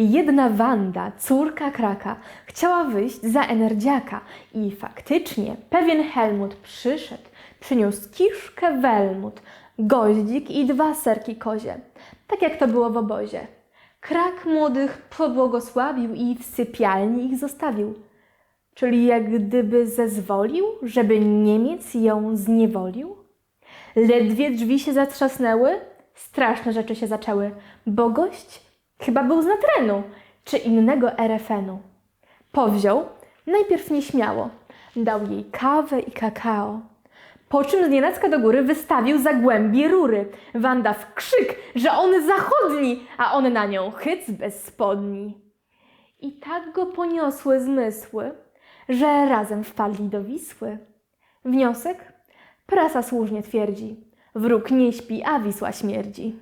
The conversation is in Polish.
Jedna Wanda, córka Kraka, chciała wyjść za energiaka i faktycznie pewien Helmut przyszedł, przyniósł kiszkę welmut, goździk i dwa serki kozie, tak jak to było w obozie. Krak młodych pobłogosławił i w sypialni ich zostawił. Czyli jak gdyby zezwolił, żeby Niemiec ją zniewolił? Ledwie drzwi się zatrzasnęły, straszne rzeczy się zaczęły, bo gość chyba był z natrenu czy innego RFN-u. Powziął, najpierw nieśmiało, dał jej kawę i kakao. Po czym z nienacka do góry wystawił za głębie rury. Wanda w krzyk, że on zachodni, a on na nią chyc bez spodni. I tak go poniosły zmysły, że razem wpadli do Wisły. Wniosek? Prasa słusznie twierdzi. Wróg nie śpi, a Wisła śmierdzi.